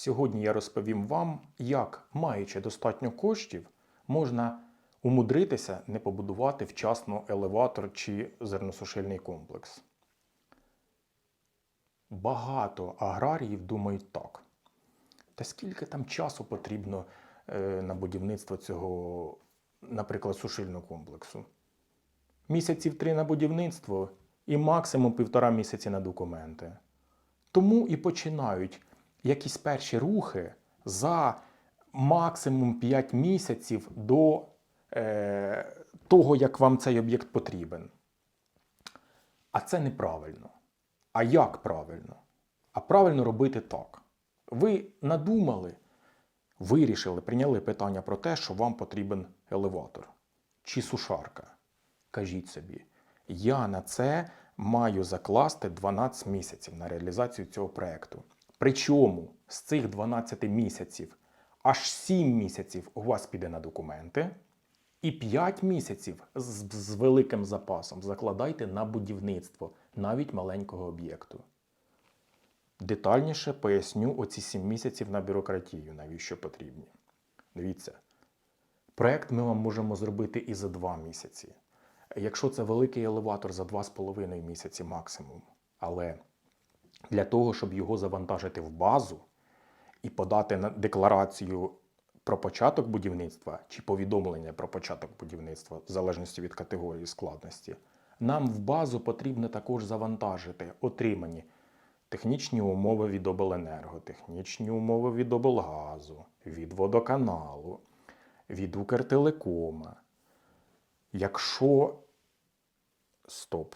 Сьогодні я розповім вам, як, маючи достатньо коштів, можна умудритися не побудувати вчасно елеватор чи зерносушильний комплекс. Багато аграріїв думають так. Та скільки там часу потрібно е, на будівництво цього, наприклад, сушильного комплексу? Місяців три на будівництво і максимум півтора місяці на документи. Тому і починають якісь перші рухи за максимум 5 місяців до е, того, як вам цей об'єкт потрібен. А це неправильно. А як правильно? А правильно робити так. Ви надумали, вирішили, прийняли питання про те, що вам потрібен елеватор чи сушарка. Кажіть собі, я на це маю закласти 12 місяців на реалізацію цього проєкту. Причому з цих 12 місяців аж 7 місяців у вас піде на документи, і 5 місяців з, з великим запасом закладайте на будівництво навіть маленького об'єкту. Детальніше поясню оці 7 місяців на бюрократію, навіщо потрібні. Дивіться, проект ми вам можемо зробити і за 2 місяці. Якщо це великий елеватор за 2,5 місяці максимум. Але для того, щоб його завантажити в базу і подати на декларацію про початок будівництва чи повідомлення про початок будівництва, в залежності від категорії складності, нам в базу потрібно також завантажити отримані технічні умови від обленерго, технічні умови від облгазу, від водоканалу, від Укртелекома. Якщо стоп,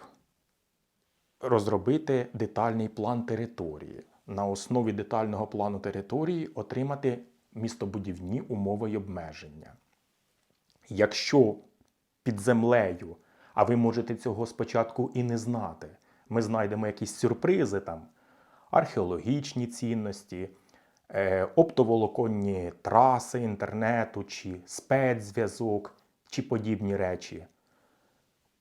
розробити детальний план території, на основі детального плану території отримати містобудівні умови й обмеження. Якщо під землею, а ви можете цього спочатку і не знати, ми знайдемо якісь сюрпризи там, археологічні цінності, е, оптоволоконні траси інтернету, чи спецзв'язок, чи подібні речі.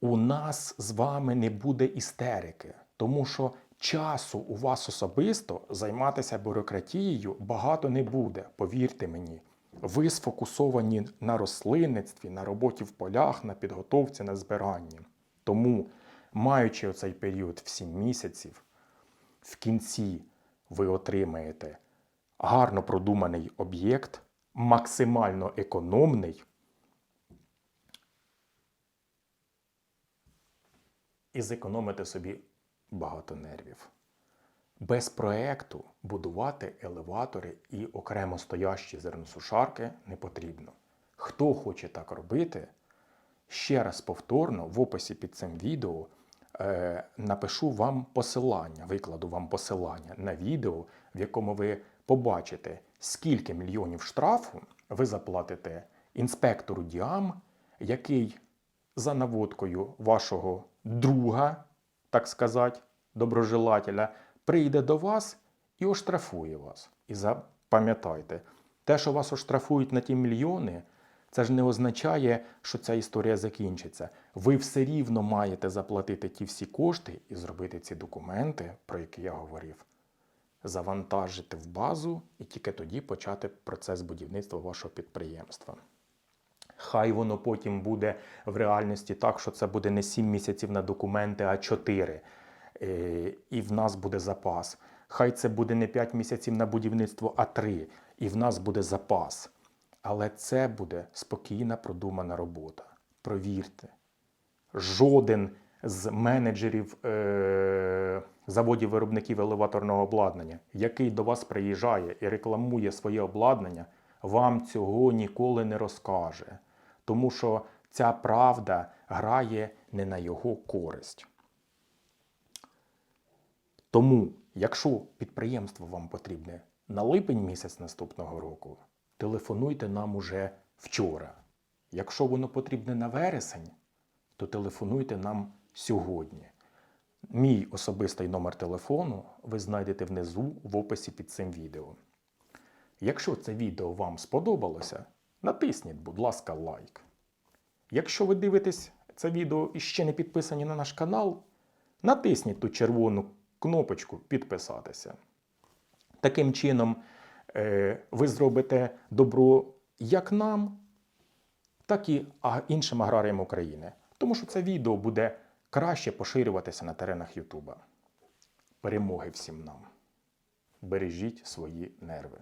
У нас з вами не буде істерики, тому що часу у вас особисто займатися бюрократією багато не буде, повірте мені. Ви сфокусовані на рослинництві, на роботі в полях, на підготовці, на збиранні. Тому, маючи оцей період в 7 місяців, в кінці ви отримаєте гарно продуманий об'єкт, максимально економний і зекономите собі багато нервів. Без проекту будувати елеватори і окремо стоящі зерносушарки не потрібно. Хто хоче так робити, ще раз повторно в описі під цим відео е, напишу вам посилання, викладу вам посилання на відео, в якому ви побачите, скільки мільйонів штрафу ви заплатите інспектору Діам, який за наводкою вашого друга, так сказати, доброжелателя, прийде до вас і оштрафує вас. І запам'ятайте, те, що вас оштрафують на ті мільйони, це ж не означає, що ця історія закінчиться. Ви все рівно маєте заплатити ті всі кошти і зробити ці документи, про які я говорив, завантажити в базу і тільки тоді почати процес будівництва вашого підприємства. Хай воно потім буде в реальності так, що це буде не 7 місяців на документи, а 4. Е, І в нас буде запас. Хай це буде не 5 місяців на будівництво, а 3. І в нас буде запас. Але це буде спокійна, продумана робота. Провірте, жоден з менеджерів е- заводів виробників елеваторного обладнання, який до вас приїжджає і рекламує своє обладнання, вам цього ніколи не розкаже. Тому що ця правда грає не на його користь. Тому, якщо підприємство вам потрібне на липень місяць наступного року, телефонуйте нам уже вчора. Якщо воно потрібне на вересень, то телефонуйте нам сьогодні. Мій особистий номер телефону ви знайдете внизу в описі під цим відео. Якщо це відео вам сподобалося, натисніть, будь ласка, лайк. Якщо ви дивитесь це відео і ще не підписані на наш канал, натисніть ту червону кнопочку підписатися. Таким чином, е, ви зробите добро як нам, так і іншим аграріям України. Тому що це відео буде краще поширюватися на теренах Ютуба. Перемоги всім нам. Бережіть свої нерви.